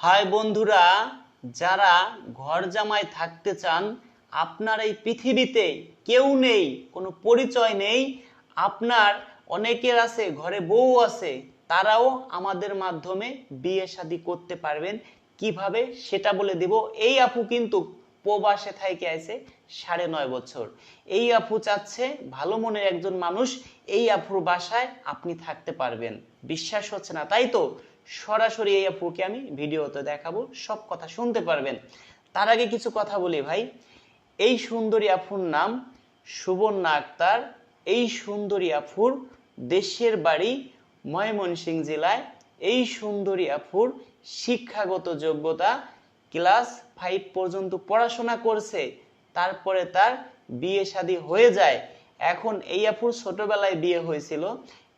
High বন্ধুরা, যারা ঘর জামাই থাকতে চান, আপনার এই পৃথিবীতে কেউ নেই, কোনো পরিচয় নেই। আপনার অনেকের আছে, ঘরে বউ আছে, তারাও আমাদের মাধ্যমে বিয়ে শাদী করতে পারবেন। কীভাবে? সেটা বলে দেব। এই আপু কিন্তু প্রবাসে থাইকে আছে সাড়ে নয় বছর। এই আপু চাচ্ছে ভালো মনের একজন মানুষ, এই আপুর বাসায় আপনি থাকতে পারবেন। বিশ্বাস হচ্ছে না, তাই তো? সরাসরি এই আপুকে আমি ভিডিওতে দেখাবো, সব কথা শুনতে পারবেন। তার আগে কিছু কথা বলি ভাই। এই সুন্দরী আফুর নাম সুবর্ণা আক্তার। এই সুন্দরী আফুর দেশের বাড়ি ময়মনসিংহ জেলায়। এই সুন্দরী আফুর শিক্ষাগত যোগ্যতা ক্লাস ফাইভ পর্যন্ত পড়াশোনা করছে। তারপরে তার বিয়ে শাদী হয়ে যায়। এখন এই আফুর ছোটবেলায় বিয়ে হয়েছিল।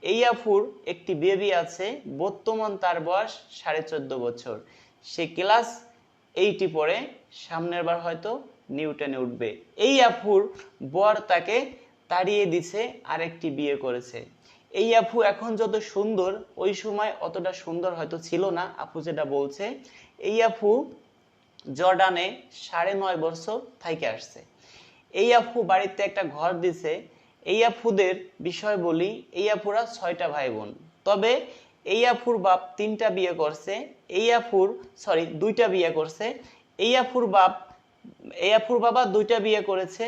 এই আফুর একটি বেবি আছে, বর্তমান তার বয়স সাড়ে চোদ্দ বছর। সে ক্লাস এইটি পরে সামনের বার হয়তো নিউটনে উঠবে। এই আফুর বর তাকে তাড়িয়ে দিছে, আরেকটি বিয়ে করেছে। এই আপু এখন যত সুন্দর, ওই সময় অতটা সুন্দর হয়তো ছিল না আপু যেটা বলছে, এই আপু জর্ডানে সাড়ে নয় বছর থাইকে আসছে। এই আপু বাড়িতে একটা ঘর দিছে এই আফুদের বিষয় বলি এই আফুরা ছয়টা ভাই বোন তবে এই আফুর বাপ তিনটা বিয়ে করছে এই আফুর সরি দুইটা বিয়ে করছে এই আফুর বাপ এই আফুর বাবা দুইটা বিয়ে করেছে